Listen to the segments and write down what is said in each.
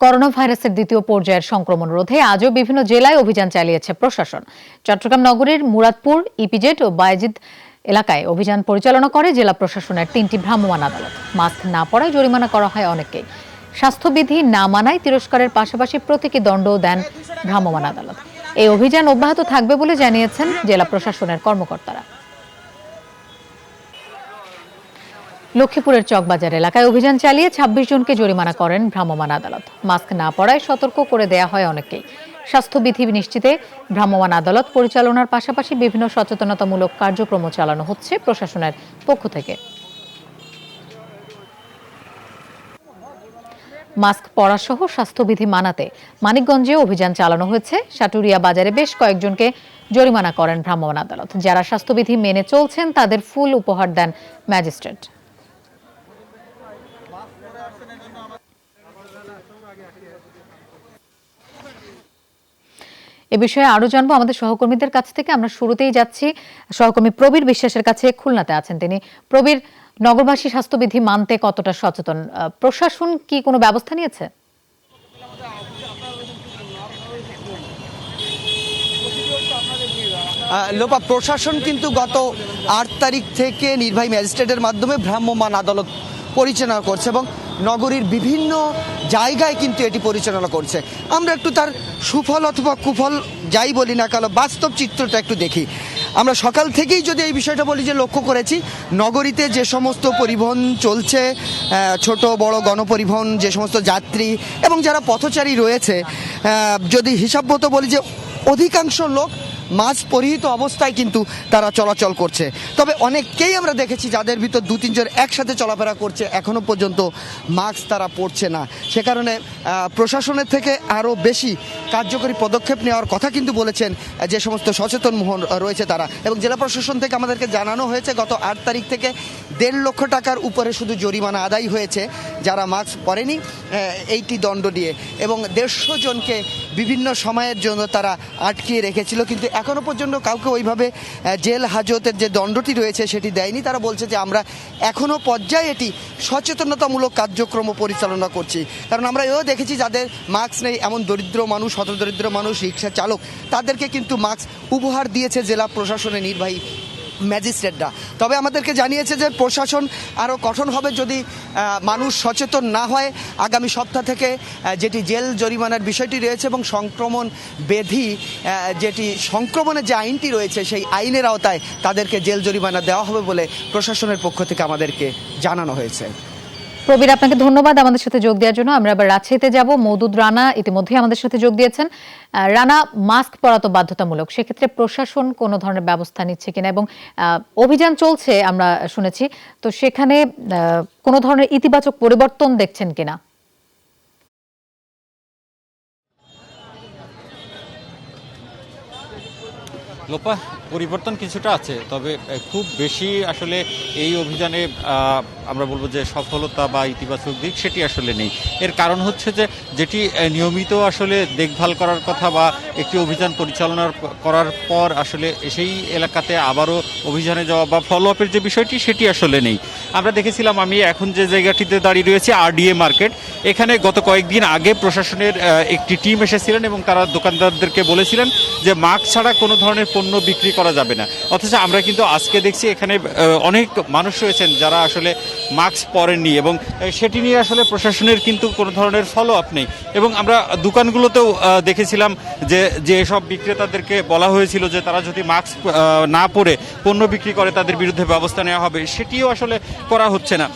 Corona ভাইরাসের দ্বিতীয় পর্যায়ের সংক্রমণ রোধে আজও বিভিন্ন জেলায় অভিযান চালিয়েছে প্রশাসন। চট্টগ্রাম নগরীর মুরাদপুর, ইপিজেড ও বায়েজিদ এলাকায় অভিযান পরিচালনা করে জেলা প্রশাসনের তিনটি ভ্রাম্যমাণ আদালত। মাস্ক না পরায় জরিমানা করা হয় অনেকেই স্বাস্থ্যবিধি না মানায় তিরস্কারের পাশাপাশি প্রতীকী দণ্ডও দেন ভ্রাম্যমাণ আদালত। এই অভিযান অব্যাহত থাকবে বলে জানিয়েছেন জেলা প্রশাসনের কর্মকর্তারা। লক্ষ্মীপুরের চকবাজার এলাকায় অভিযান চালিয়ে ২৬ জনকে জরিমানা করেন ভ্রাম্যমাণ আদালত। মাস্ক না পরায় সতর্ক করে দেয়া হয় অনেকেই স্বাস্থ্যবিধি নিশ্চিতে ভ্রাম্যমাণ আদালত পরিচালনার পাশাপাশি বিভিন্ন সচেতনতামূলক কার্যক্রম চালানো হচ্ছে প্রশাসনের পক্ষ থেকে। মাস্ক পরা সহ স্বাস্থ্যবিধি মানাতে মানিকগঞ্জে অভিযান চালানো হয়েছে। সাটুরিয়া বাজারে বেশ কয়েকজনকে জরিমানা করেন ভ্রাম্যমাণ আদালত। যারা স্বাস্থ্যবিধি মেনে চলছেন, তাদের ফুল উপহার দেন ম্যাজিস্ট্রেট। এ বিষয়ে আরও জানব। আমাদের সহকর্মীদের কাছ থেকে আমরা শুরুতেই যাচ্ছি। সহকর্মী প্রবীর বিশ্বাসের কাছে খুলনাতে আছেন তিনি। প্রবীর, নগরবাসী স্বাস্থ্যবিধি মানতে কতটা সচেতন? প্রশাসন কি কোনো ব্যবস্থা নিয়েছে? লোপা, প্রশাসন কিন্তু গত আট তারিখ থেকে নির্বাহী ম্যাজিস্ট্রেটের মাধ্যমে ভ্রাম্যমাণ আদালত পরিচালনা করছে এবং নগরীর বিভিন্ন জায়গায় কিন্তু এটি পরিচালনা করছে। আমরা একটু তার সুফল অথবা কুফল যাই বলি না কেন, বাস্তব চিত্রটা একটু দেখি। আমরা সকাল থেকেই যদি এই বিষয়টা বলি যে লক্ষ্য করেছি, নগরীতে যে সমস্ত পরিবহন চলছে ছোট, বড় গণপরিবহন, যে সমস্ত যাত্রী এবং যারা পথচারী রয়েছে যদি হিসাব মতো বলি যে অধিকাংশ লোক মাস্ক পরিহিত অবস্থায় কিন্তু তারা চলাচল করছে। তবে অনেককেই আমরা দেখেছি যাদের ভিতর দু তিনজন একসাথে চলাফেরা করছে, এখনও পর্যন্ত মাস্ক তারা পরছে না। সে কারণে প্রশাসনের থেকে আরও বেশি কার্যকরী পদক্ষেপ নেওয়ার কথা কিন্তু বলেছেন যে সমস্ত সচেতন মহল রয়েছে তারা। এবং জেলা প্রশাসন থেকে আমাদেরকে জানানো হয়েছে, গত আট তারিখ থেকে দেড় লক্ষ টাকার উপরে শুধু জরিমানা আদায় হয়েছে, যারা মাস্ক পরেনি এইটি দণ্ড দিয়ে। এবং দেড়শো জনকে বিভিন্ন সময়ের জন্য তারা আটকিয়ে রেখেছিল, কিন্তু এখনও পর্যন্ত কাউকে ওইভাবে জেল হাজতের যে দণ্ডটি রয়েছে সেটি দেয়নি। তারা বলছে যে আমরা এখনও পর্যায়ে এটি সচেতনতামূলক কার্যক্রম পরিচালনা করছি। কারণ আমরা এও দেখেছি যাদের মাস্ক নেই, এমন দরিদ্র মানুষ হতদরিদ্র মানুষ, রিক্সা চালক, তাদেরকে কিন্তু মাস্ক উপহার দিয়েছে জেলা প্রশাসনের নির্বাহী ম্যাজিস্ট্রেটরা। তবে আমাদেরকে জানিয়েছে যে প্রশাসন আরও কঠোর হবে যদি মানুষ সচেতন না হয়। আগামী সপ্তাহ থেকে যেটি জেল জরিমানার বিষয়টি রয়েছে এবং সংক্রমণ বেধি যেটি সংক্রমণের যে আইনটি রয়েছে, সেই আইনের আওতায় তাদেরকে জেল জরিমানা দেওয়া হবে বলে প্রশাসনের পক্ষ থেকে আমাদেরকে জানানো হয়েছে। প্রবীর, আপনাকে ধন্যবাদ আমাদের সাথে যোগ দেওয়ার জন্য। আমরা আবার রাজশাহীতে যাব। মৌদুদ রানা ইতিমধ্যেই আমাদের সাথে যোগ দিয়েছেন। রানা, মাস্ক পরা তো বাধ্যতামূলক। সেক্ষেত্রে প্রশাসন কোনো ধরনের ব্যবস্থা নিচ্ছে কিনা? এবং অভিযান চলছে, আমরা শুনেছি। তো সেখানে কোনো ধরনের ইতিবাচক পরিবর্তন দেখছেন কিনা? লোপা পরিবর্তন কিছুটা আছে, তবে খুব বেশি আসলে এই অভিযানে আমরা বলব যে সফলতা বা ইতিবাচক দিক সেটি আসলে নেই। এর কারণ হচ্ছে যে, যেটি নিয়মিত আসলে দেখভাল করার কথা বা একটি অভিযান পরিচালনার করার পর আসলে সেই এলাকাতে আবারও অভিযানে যাওয়া বা ফলো আপের যে বিষয়টি, সেটি আসলে নেই। আমরা দেখেছিলাম আমি এখন যে জায়গাটিতে দাঁড়িয়ে রয়েছে আরডিএ মার্কেট এখানে গত কয়েকদিন আগে প্রশাসনের একটি টিম এসেছিলেন এবং তারা দোকানদারদেরকে বলেছিলেন যে মাস্ক ছাড়া কোনো ধরনের পণ্য বিক্রি করা যাবে না। অথচ আমরা কিন্তু আজকে দেখছি এখানে অনেক মানুষ রয়েছেন যারা আসলে মাস্ক পরেননি এবং সেটি নিয়ে আসলে প্রশাসনের কিন্তু কোনো ধরনের ফলো আপ নেই। এবং আমরা দোকানগুলোতেও দেখেছিলাম যে যে সব বিক্রেতাদেরকে বলা হয়েছিল যে তারা যদি মাস্ক না পরে পণ্য বিক্রি করে তাদের বিরুদ্ধে ব্যবস্থা নেওয়া হবে, সেটিও আসলে করা হচ্ছে না।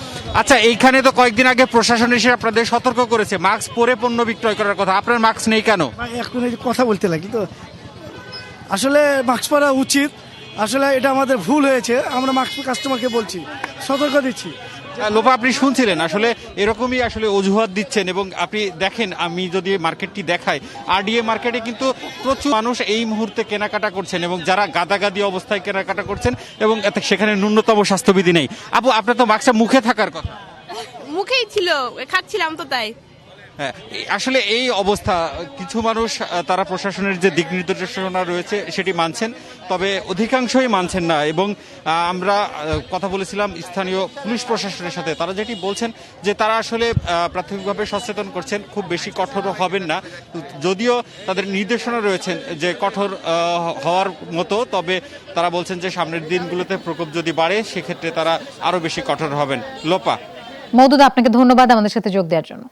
আচ্ছা এইখানে তো কয়েকদিন আগে প্রশাসন এসে আপনাদের সতর্ক করেছে, মাস্ক পরে পণ্য বিক্রয় করার কথা। আপনার মাস্ক নেই কেন? এখন কথা বলতে লাগি তো, আসলে মাস্ক পরা উচিত। আসলে এটা আমাদের ভুল হয়েছে, আমরা মাস্ক কাস্টমারকে বলছি, সতর্ক দিচ্ছি। লোপা, আপনি শুনছিলেন, আসলে এরকমই আসলে অজুহাত দিচ্ছেন এবং আপনি দেখেন, আমি যদি মার্কেটটি দেখাই আরডিএ মার্কেটে কিন্তু প্রচুর মানুষ এই মুহূর্তে কেনাকাটা করছেন এবং যারা গাদাগাদি অবস্থায় কেনাকাটা করছেন এবং সেখানে ন্যূনতম স্বাস্থ্যবিধি নেই। আপু, আপনার তো মাস্কটা মুখে থাকার কথা। মুখেই ছিল, খাচ্ছিলাম তো তাই। আসলে এই অবস্থা, কিছু মানুষ তারা প্রশাসনের যে দিক নির্দেশনা রয়েছে, সেটি মানছেন, তবে অধিকাংশই মানছেন না। এবং আমরা কথা বলেছিলাম স্থানীয় পুলিশ প্রশাসনের সাথে, তারা যেটি বলছেন যে তারা আসলে প্রাথমিকভাবে সচেতন করছেন, খুব বেশি কঠোর হবেন না। যদিও তাদের নির্দেশনা রয়েছেন যে কঠোর হওয়ার মতো, তবে তারা বলছেন যে সামনের দিনগুলোতে প্রকোপ যদি বাড়ে, সেক্ষেত্রে তারা আরও বেশি কঠোর হবেন। লোপা? মৌদুদ আপনাকে ধন্যবাদ আমাদের সাথে যোগ দেওয়ার জন্য।